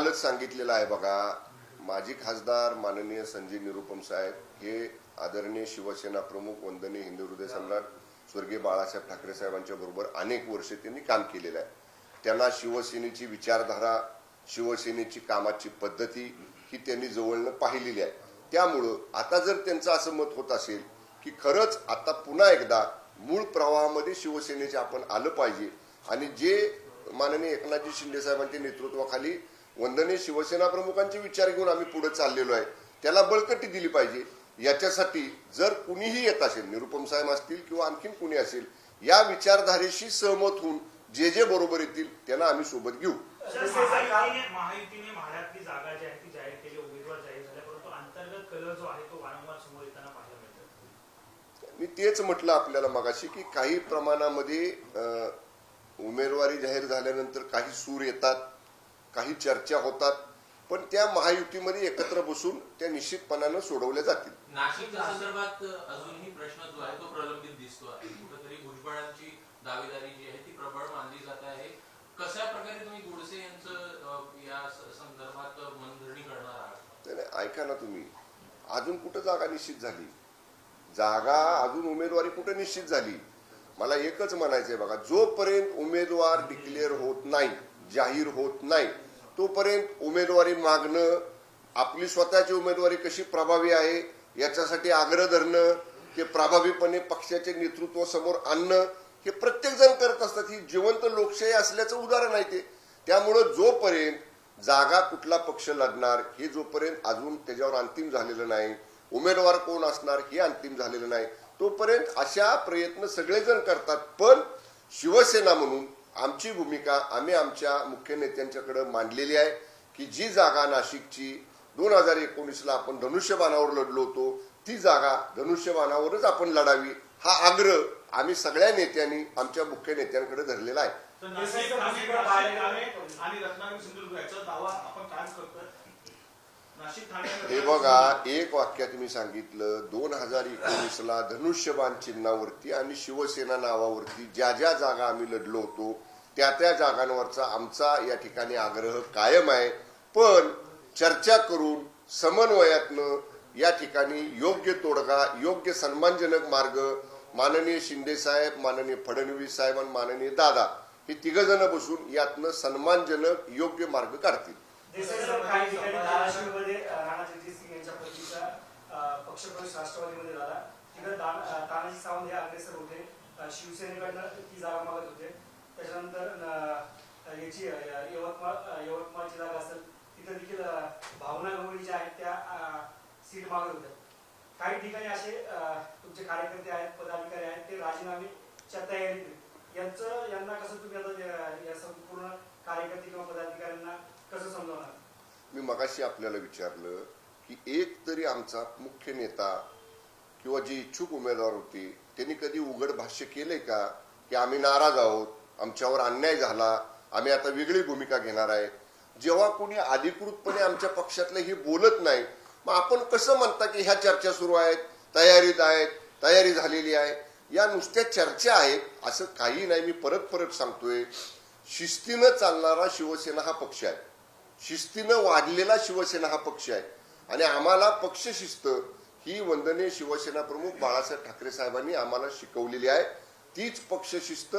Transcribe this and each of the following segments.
कालच सांगितलेलं आहे बघा माजी खासदार माननीय संजय निरुपम साहेब हे आदरणीय शिवसेना प्रमुख वंदनीय हिंदू हृदय सम्राट स्वर्गीय बाळासाहेब ठाकरे साहेबांच्या बरोबर अनेक वर्षे त्यांनी काम केलेलं आहे. त्यांना शिवसेनेची विचारधारा शिवसेनेची कामाची पद्धती ही त्यांनी जवळनं पाहिलेली आहे. त्यामुळं आता जर त्यांचं असं मत होत असेल की खरंच आता पुन्हा एकदा मूळ प्रवाहामध्ये शिवसेनेचे आपण आलं पाहिजे आणि जे माननीय एकनाथजी शिंदे साहेबांच्या नेतृत्वाखाली वंदनीय शिवसेना प्रमुखांचे विचार घेऊन आम्ही पुढे चाललेलो आहे. त्याला बळकटी दिली पाहिजे. याच्यासाठी जर कुणीही येत असेल निरुपम साहेब असतील किंवा आणखीन कुणी असेल या विचारधारेशी सहमत होऊन जे जे बरोबर येतील त्यांना आम्ही सोबत घेऊ. मी तेच म्हटलं आपल्याला मगाशी की काही प्रमाणामध्ये उमेदवारी जाहीर झाल्यानंतर काही सूर येतात. काही चर्चा होतात पण त्या महायुतीमध्ये एकत्र बसून त्या निश्चितपणानं सोडवल्या जातील. नाशिकच्या संदर्भात अजूनही प्रश्न जो आहे तो प्रलंबित दिसतो आहे. कुठेतरी भुजबळांची दावेदारी जी आहे ती प्रबळ मानली जात आहे. कशा प्रकारे तुम्ही गोडसे यांचं या संदर्भात मनधरणी करणार आहात? ऐका ना तुम्ही. अजून कुठं जागा निश्चित झाली? जागा अजून उमेदवारी कुठं निश्चित झाली? मला एकच म्हणायचंय बघा जोपर्यंत उमेदवार डिक्लेअर होत नाही जाहीर होत नाही. तोपर्यंत उमेदवारी मागणं आपली स्वतःची उमेदवारी कशी प्रभावी आहे याच्यासाठी आग्रह धरणं ते प्रभावीपणे पक्षाचे नेतृत्व समोर आणणं हे प्रत्येक जण करत असतात. ही जिवंत लोकशाही असल्याचं उदाहरण आहे ते. त्यामुळं जोपर्यंत जागा कुठला पक्ष लढणार हे जोपर्यंत अजून त्याच्यावर अंतिम झालेलं नाही उमेदवार कोण असणार हे अंतिम झालेलं नाही तोपर्यंत अशा प्रयत्न सगळेजण करतात. पण शिवसेना म्हणून आमची भूमिका आम्ही आमच्या मुख्य नेत्यांच्याकडे मांडलेली आहे की जी जागा नाशिकची दोन हजार एकोणीसला आपण धनुष्यबाणावर लढलो होतो ती जागा धनुष्यबाणावरच आपण लढावी हा आग्रह आम्ही सगळ्या नेत्यांनी आमच्या मुख्य नेत्यांकडे धरलेला आहे. हे बघा एक वाक्यात मी सांगितलं दोन हजार एकोणीसला धनुष्यबाण चिन्हावरती आणि शिवसेना नावावरती ज्या ज्या जागा आम्ही लढलो होतो त्या त्या जागांवरचा आमचा या ठिकाणी आग्रह कायम आहे. पण चर्चा करून समन्वयातनं या ठिकाणी योग्य तोडगा योग्य सन्मानजनक मार्ग माननीय शिंदेसाहेब माननीय फडणवीस साहेब आणि माननीय दादा हे तिघजण बसून यातनं सन्मानजनक योग्य मार्ग काढतील. राष्ट्रवादीमध्ये झाला. तिकडे तानाजी सावंत हे अग्रेसर होते. शिवसेनेकडनं ती जागा मागत होते. त्याच्यानंतर याची यवतमाळ यवतमाळची जागा असेल तिथं देखील भावना गवळी ज्या आहेत त्या सीट मागत होत्या. काही ठिकाणी असे तुमचे कार्यकर्ते आहेत पदाधिकारी आहेत ते राजीनामेच्या तयारीत यांचं यांना कसं तुम्ही आता या- संपूर्ण कार्यकर्ते किंवा पदाधिकाऱ्यांना कसं समजवणार? मी मगाशी आपल्याला विचारलं की एक तरी आमचा मुख्य नेता किंवा जे इच्छुक उमेदवार होते त्यांनी कधी उघड भाष्य केलंय का की आम्ही नाराज आहोत? आमच्यावर अन्याय झाला आम्ही आता वेगळी भूमिका घेणार आहे. जेव्हा कोणी अधिकृतपणे आमच्या पक्षातलं हे बोलत नाही मग आपण कसं म्हणता की ह्या चर्चा सुरू आहेत तयारीत आहेत तयारी झालेली आहे? या नुसत्या चर्चा आहेत असं काही नाही. मी परत परत सांगतोय शिस्तीनं चालणारा शिवसेना हा पक्ष आहे. शिस्तीनं वाढलेला शिवसेना हा पक्ष आहे. आणि आम्हाला पक्ष शिस्त ही वंदनीय शिवसेना प्रमुख बाळासाहेब ठाकरे साहेबांनी आम्हाला शिकवलेली आहे. तीच पक्षशिस्त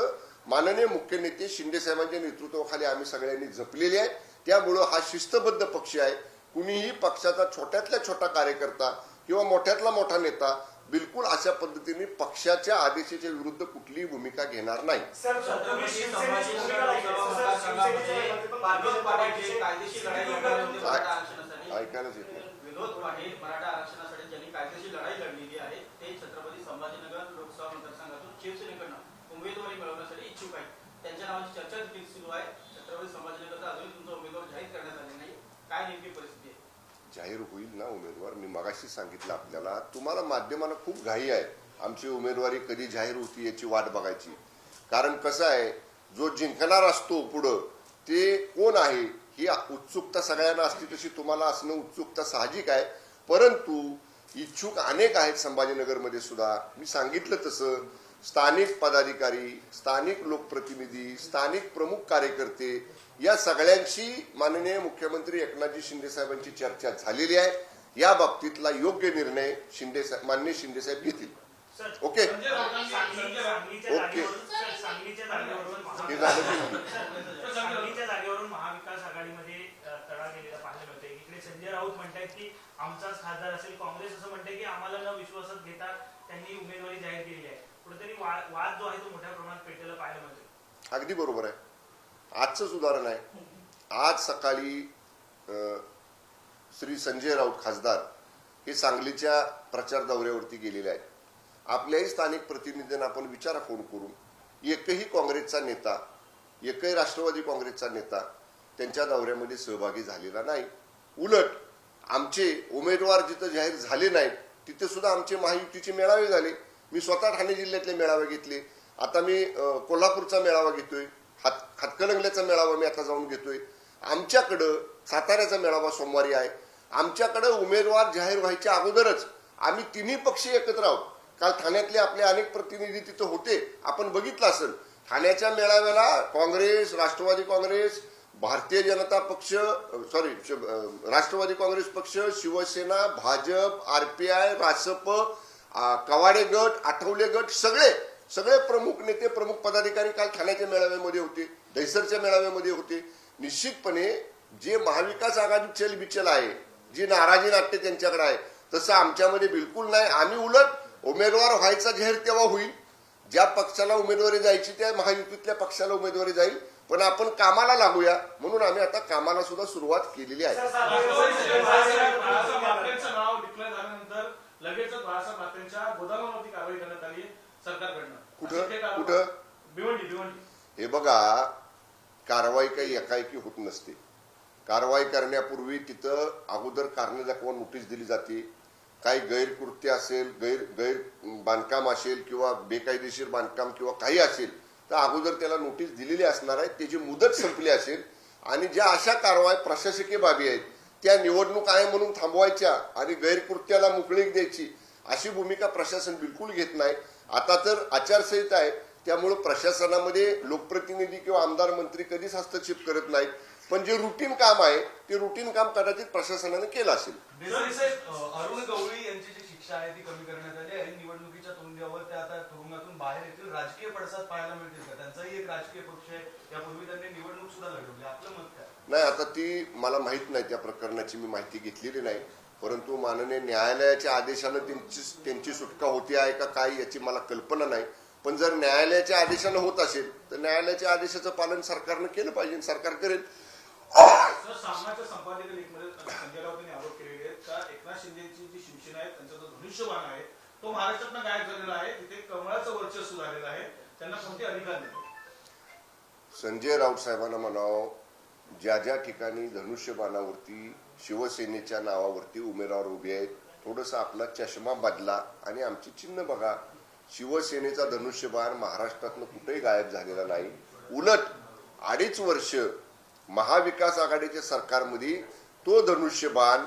माननीय मुख्य नेते शिंदे साहेबांच्या नेतृत्वाखाली आम्ही सगळ्यांनी जपलेली आहे. त्यामुळं हा शिस्तबद्ध पक्ष आहे. कुणीही पक्षाचा छोट्यातल्या छोटा कार्यकर्ता किंवा मोठ्यातला मोठा नेता बिलकुल अशा पद्धतीने पक्षाच्या आदेशाच्या विरुद्ध कुठलीही भूमिका घेणार नाही. सर तुम्ही शिवसेनेची भूमिका तुमचा उमेदवार जाहीर करण्यात आले नाही काय नेमकी परिस्थिती आहे? जाहीर होईल ना उमेदवार. मी मगाशी सांगितलं आपल्याला तुम्हाला माध्यमाला खूप घाई आहे. आमची उमेदवारी कधी जाहीर होती याची वाट बघायची. कारण कसं आहे जो जिंकणार असतो पुढं ते कोण आहे ही उत्सुकता सगळ्यांना असते तशी तुम्हाला असणं उत्सुकता साहजिक आहे. परंतु इच्छुक अनेक आहेत संभाजीनगरमध्ये सुद्धा. मी सांगितलं तसं. स्थानिक पदाधिकारी स्थानिक लोकप्रतिनिधी स्थानिक प्रमुख कार्यकर्ते या सगळ्यांशी माननीय मुख्यमंत्री एकनाथजी शिंदे साहेबांची चर्चा झालेली आहे. या बाबतीतला योग्य निर्णय शिंदे साहेब माननीय शिंदे साहेब घेतील. ओके? ओके. झालं संजय राऊत म्हणतात की आमचाच खासदार असेल काँग्रेस असं म्हणते की आम्हाला न विश्वासात घेता त्यांनी उमेदवारी जाहीर केलेली आहे. कुठेतरी वाद जो आहे तो मोठ्या प्रमाणात पेटलेला पाहायला अगदी बरोबर आहे. आजचंच उदाहरण आहे. आज सकाळी श्री संजय राऊत खासदार हे सांगलीच्या प्रचार दौऱ्यावरती गेलेले आहेत. आपल्याही स्थानिक प्रतिनिधींना आपण विचारा फोन करून. एकही काँग्रेसचा नेता एकही राष्ट्रवादी काँग्रेसचा नेता त्यांच्या दौऱ्यामध्ये सहभागी झालेला नाही. उलट आमचे उमेदवार जिथं जाहीर झाले नाहीत तिथे सुद्धा आमचे महायुतीचे मेळावे झाले. मी स्वतः ठाणे जिल्ह्यातले मेळावे घेतले. आता मी कोल्हापूरचा मेळावा घेतोय. हात हातकणंगल्याचा मेळावा मी आता जाऊन घेतोय. आमच्याकडं साताऱ्याचा मेळावा सोमवारी आहे. आमच्याकडं उमेदवार जाहीर व्हायच्या अगोदरच आम्ही तिन्ही पक्ष एकत्र आहोत. काल ठाण्यातले आपले अनेक प्रतिनिधी तिथं होते. आपण बघितलं असेल ठाण्याच्या मेळाव्याला काँग्रेस राष्ट्रवादी काँग्रेस भारतीय जनता पक्ष सॉरी राष्ट्रवादी काँग्रेस पक्ष शिवसेना भाजप आरपीआय रासप कवाडे गट आठवले गट सगळे सगळे प्रमुख नेते प्रमुख पदाधिकारी काल ठाण्याच्या मेळाव्यामध्ये होते दहिसरच्या मेळाव्यामध्ये होते निश्चितपणे जे महाविकास आघाडी चलबिचल आहे जी नाराजी नाट्य त्यांच्याकडे आहे तसं आमच्यामध्ये बिलकुल नाही आम्ही उलट उमेदवार व्हायचा जाहीर तेव्हा होईल ज्या पक्षाला उमेदवारी जायची त्या महायुतीतल्या पक्षाला उमेदवारी जाईल पण आपण कामाला लागूया म्हणून आम्ही आता कामाला सुद्धा सुरुवात केलेली आहे राष्ट्रवादीचे बाळासाहेब लगेचच बापटेंच्या गोदामावरती कारवाई करण्यात आली सरकारकडनं. कुठं? कुठं? भिवंडी भिवंडी. हे बघा कारवाई काही एकाएकी होत नसते. कारवाई करण्यापूर्वी तिथं अगोदर कारणे दाखवा नोटीस दिली जाते. काही गैरकृत्य असेल गैर गैर बांधकाम असेल किंवा बेकायदेशीर बांधकाम किंवा काही असेल तर अगोदर त्याला नोटीस दिलेली असणार आहे. त्याची मुदत संपली असेल आणि ज्या अशा कारवाई प्रशासकीय बाबी आहेत त्या निवडणूक आहे म्हणून थांबवायच्या आणि गैरकृत्याला मुकळीक द्यायची अशी भूमिका प्रशासन बिलकुल घेत नाही. आता तर आचारसंहिता आहे त्यामुळं प्रशासनामध्ये लोकप्रतिनिधी किंवा आमदार मंत्री कधीच हस्तक्षेप करत नाहीत. पण जे रुटीन काम आहे ते रुटीन काम कदाचित प्रशासनाने केलं असेल. अरुण गवळी यांची जी शिक्षा आहे ती कमी करण्यात आली आहे. निवडणुकीच्या तोंडावर ते आता तुरुंगातून बाहेर येतील. राजकीय पडसाद पाहायला मिळतील का? त्यांचाही एक राजकीय पक्ष आहे. यापूर्वी त्यांनी निवडणूक सुद्धा लढवली. आपलं मत काय? नाही आता ती मला माहीत नाही त्या प्रकरणाची मी माहिती घेतलेली नाही. परंतु माननीय न्यायालयाच्या आदेशानं त्यांची त्यांची सुटका होती आहे का काय याची मला कल्पना नाही. पण जर न्यायालयाच्या आदेशानं होत असेल तर न्यायालयाच्या आदेशाचं पालन सरकारनं केलं पाहिजे सरकार करेल. संजय राऊत साहेबांना म्हणावं ज्या ज्या ठिकाणी धनुष्यबाणावरती शिवसेनेच्या नावावरती उमेदवार उभे आहेत थोडंसं आपला चष्मा बदला आणि आमची चिन्ह बघा. शिवसेनेचा धनुष्यबाण महाराष्ट्रातनं कुठेही गायब झालेला नाही. उलट अडीच वर्ष महाविकास आघाडीच्या सरकारमध्ये तो धनुष्यबाण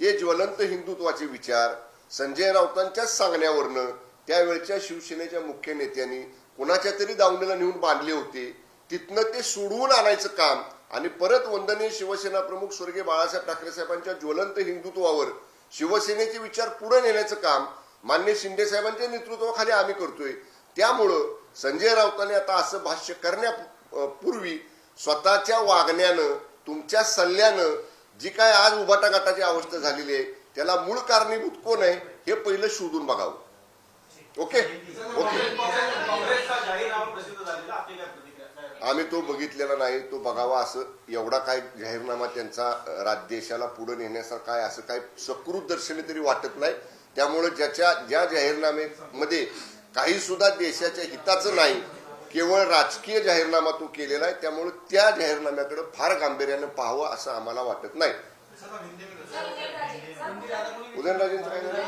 ते ज्वलंत हिंदुत्वाचे विचार संजय राऊतांच्याच सांगण्यावरनं त्यावेळच्या शिवसेनेच्या मुख्य नेत्यांनी कुणाच्या तरी दावणीला नेऊन बांधले होते. तिथनं ते सोडवून आणायचं काम आणि परत वंदनीय शिवसेना प्रमुख स्वर्गीय बाळासाहेब ठाकरे साहेबांच्या ज्वलंत हिंदुत्वावर शिवसेनेचे विचार पुढे नेण्याचं काम मान्य शिंदे साहेबांच्या नेतृत्वाखाली आम्ही करतोय. त्यामुळं संजय राऊतांनी आता असं भाष्य करण्यापूर्वी स्वतःच्या वागण्यानं तुमच्या सल्ल्यानं जी काय आज उभाटा गटाची अवस्था झालेली आहे त्याला मूळ कारणीभूत कोण आहे हे पहिलं शोधून बघावं. ओके? ओके. आम्ही तो बघितलेला नाही तो बघावा असं एवढा काय जाहीरनामा त्यांचा अ, राज्य देशाला पुढे नेण्यासारखा आहे असं काय सकृत दर्शनी तरी वाटत नाही. त्यामुळे ज्याच्या ज्या जाहीरनाम्यामध्ये काही सुद्धा देशाच्या हिताचं नाही केवळ राजकीय जाहीरनामा तो केलेला आहे त्यामुळे त्या जाहीरनाम्याकडे फार गांभीर्यानं पाहावं असं आम्हाला वाटत नाही. उदयनराजेंचं काय झालं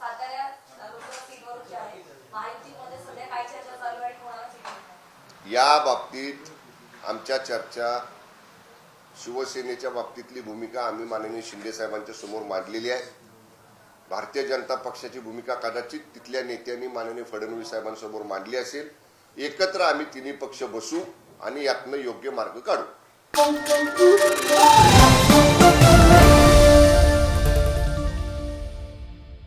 साताऱ्या लोकसभा सीटवरून जे आहे महायुतीमध्ये सध्या काय चर्चा चालू आहे कोणाला सीट या बाबतीत आमच्या चर्चा शिवसेनेच्या बाबतीतली भूमिका आम्ही माननीय शिंदे साहेबांच्या समोर मांडलेली आहे. भारतीय जनता पक्षाची भूमिका कदाचित तिथल्या नेत्यांनी माननीय फडणवीस साहेबांसमोर मांडली असेल. एकत्र आम्ही तिन्ही पक्ष बसू आणि यातनं योग्य मार्ग काढू.